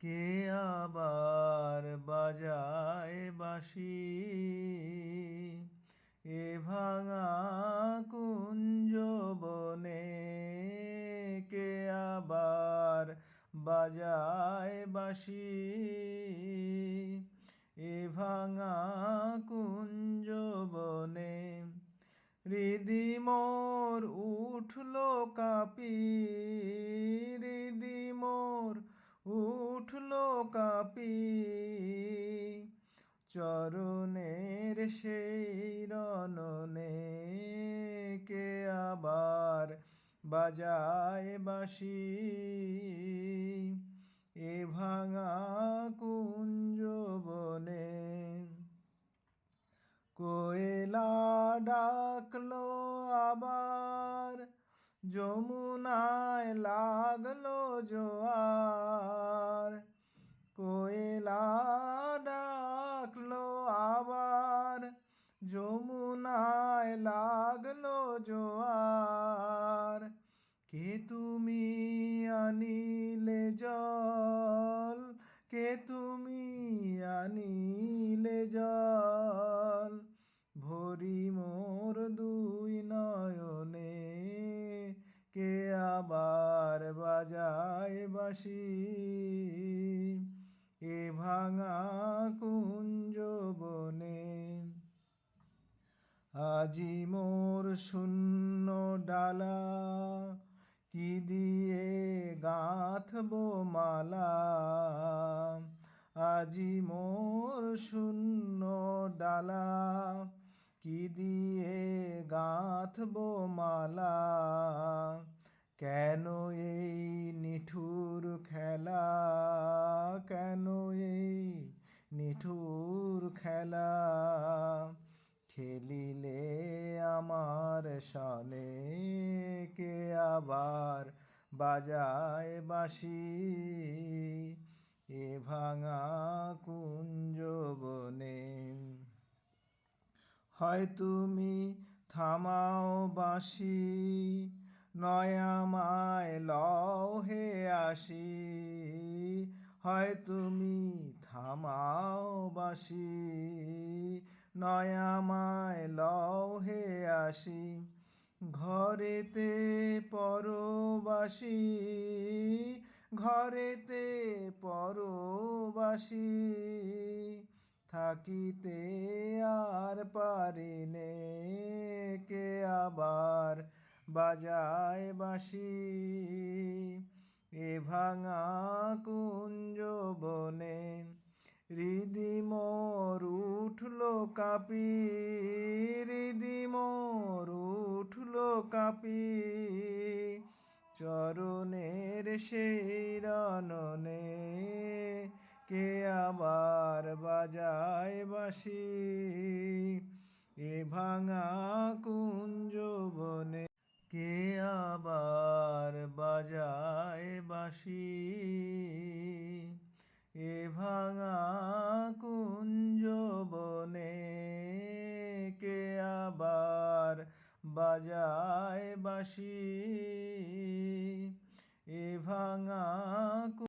কে আবার বাজায় বাঁশি? এ ভাঙা কুঞ্জ বনে কে আবার বাজায় বাঁশি? এ ভাঙা কুঞ্জ বনে হৃদি মোর উঠল কাপি। চরণের সেই রননে কে আবার বাজায় বাঁশি? এ ভাঙা কুঞ্জ বনে কোয়েলা ডাকলো আবার, যমুনায় লাগল জোয়ার। কোয়েলা আনিলে জল ভরি মোর দুই নয়নে। কে আবার বাজায় বাসি এ ভাঙা কুঞ্জ বনে। আজি মোর শূন্য ডালা, কি দিয়ে গাঁথব মালা? আজি মোর শূন্য ডালা, কি দিয়ে গাঁথব মালা? কেন এই নিঠুর খেলা? কেন এই নিঠুর খেলা? খেলিলে আমার সনে কে আবার বাজায় বাঁশি? এ ভাঙা কুঞ্জ বনে হয় তুমি থামাও বাঁশি নয়ামায় লও হে আসি হয় তুমি থামাও বাঁশি নয়ামায় লও হে আসি ঘরেতে পরবাসী ঘরেতে পরবাসী, থাকিতে আর পারিনে কে আবার বাজায় বাঁশি এ ভাঙা কুঞ্জ বনে হৃদি মোর উঠল কাপি, হৃদি মোর উঠল কাপি। চরণের সেই রননে কে আবার বাজায় বাসি এ ভাঙা কুঞ্জ বাজায় বাঁশি এ ভাঙা